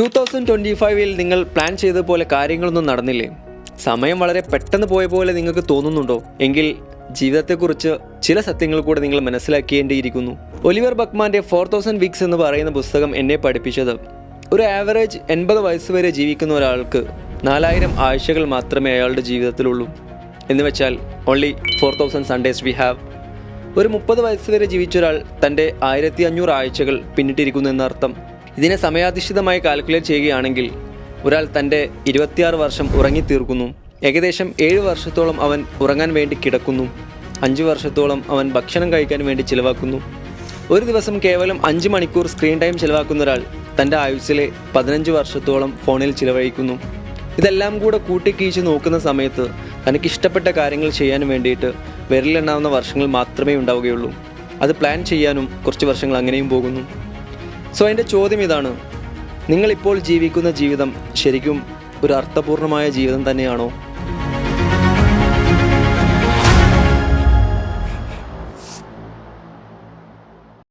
Two thousand twenty ഫൈവിൽ നിങ്ങൾ plan ചെയ്ത പോലെ കാര്യങ്ങളൊന്നും നടന്നില്ലേ? സമയം വളരെ പെട്ടെന്ന് പോയ പോലെ നിങ്ങൾക്ക് തോന്നുന്നുണ്ടോ? എങ്കിൽ ജീവിതത്തെക്കുറിച്ച് ചില സത്യങ്ങൾ കൂടെ നിങ്ങൾ മനസ്സിലാക്കേണ്ടിയിരിക്കുന്നു. ഒലിവർ ബക്മാന്റെ ഫോർ തൗസൻഡ് വീക്സ് എന്ന് പറയുന്ന പുസ്തകം എന്നെ പഠിപ്പിച്ചത്. ഒരു ആവറേജ് എൺപത് വയസ്സ് വരെ ജീവിക്കുന്ന ഒരാൾക്ക് നാലായിരം ആഴ്ചകൾ മാത്രമേ അയാളുടെ ജീവിതത്തിലുള്ളൂ. എന്ന് വെച്ചാൽ only four thousand Sundays we have ഒരു മുപ്പത് വയസ്സ് വരെ ജീവിച്ച ഒരാൾ തന്റെ ആയിരത്തി അഞ്ഞൂറ് ആഴ്ചകൾ പിന്നിട്ടിരിക്കുന്നു എന്നർത്ഥം. ഇതിനെ സമയാധിഷ്ഠിതമായി കാൽക്കുലേറ്റ് ചെയ്യുകയാണെങ്കിൽ ഒരാൾ തന്റെ ഇരുപത്തിയാറ് വർഷം ഉറങ്ങിത്തീർക്കുന്നു. ഏകദേശം ഏഴ് വർഷത്തോളം അവൻ ഉറങ്ങാൻ വേണ്ടി കിടക്കുന്നു. അഞ്ച് വർഷത്തോളം അവൻ ഭക്ഷണം കഴിക്കാൻ വേണ്ടി ചിലവാക്കുന്നു. ഒരു ദിവസം കേവലം അഞ്ച് മണിക്കൂർ സ്ക്രീൻ ടൈം ചിലവാക്കുന്ന ഒരാൾ തന്റെ ആയുസ്സിലെ പതിനഞ്ച് വർഷത്തോളം ഫോണിൽ ചിലവഴിക്കുന്നു. ഇതെല്ലാം കൂടെ കൂട്ടിക്കീച്ച് നോക്കുന്ന സമയത്ത് തനിക്ക് ഇഷ്ടപ്പെട്ട കാര്യങ്ങൾ ചെയ്യാൻ വേണ്ടിയിട്ട് വിരലെണ്ണാവുന്ന വർഷങ്ങൾ മാത്രമേ ഉണ്ടാവുകയുള്ളൂ. അത് പ്ലാൻ ചെയ്യാനും കുറച്ച് വർഷങ്ങൾ അങ്ങനെയും പോകുന്നു. സോ എന്റെ ചോദ്യം ഇതാണ്. നിങ്ങളിപ്പോൾ ജീവിക്കുന്ന ജീവിതം ശരിക്കും ഒരു അർത്ഥപൂർണമായ ജീവിതം തന്നെയാണോ?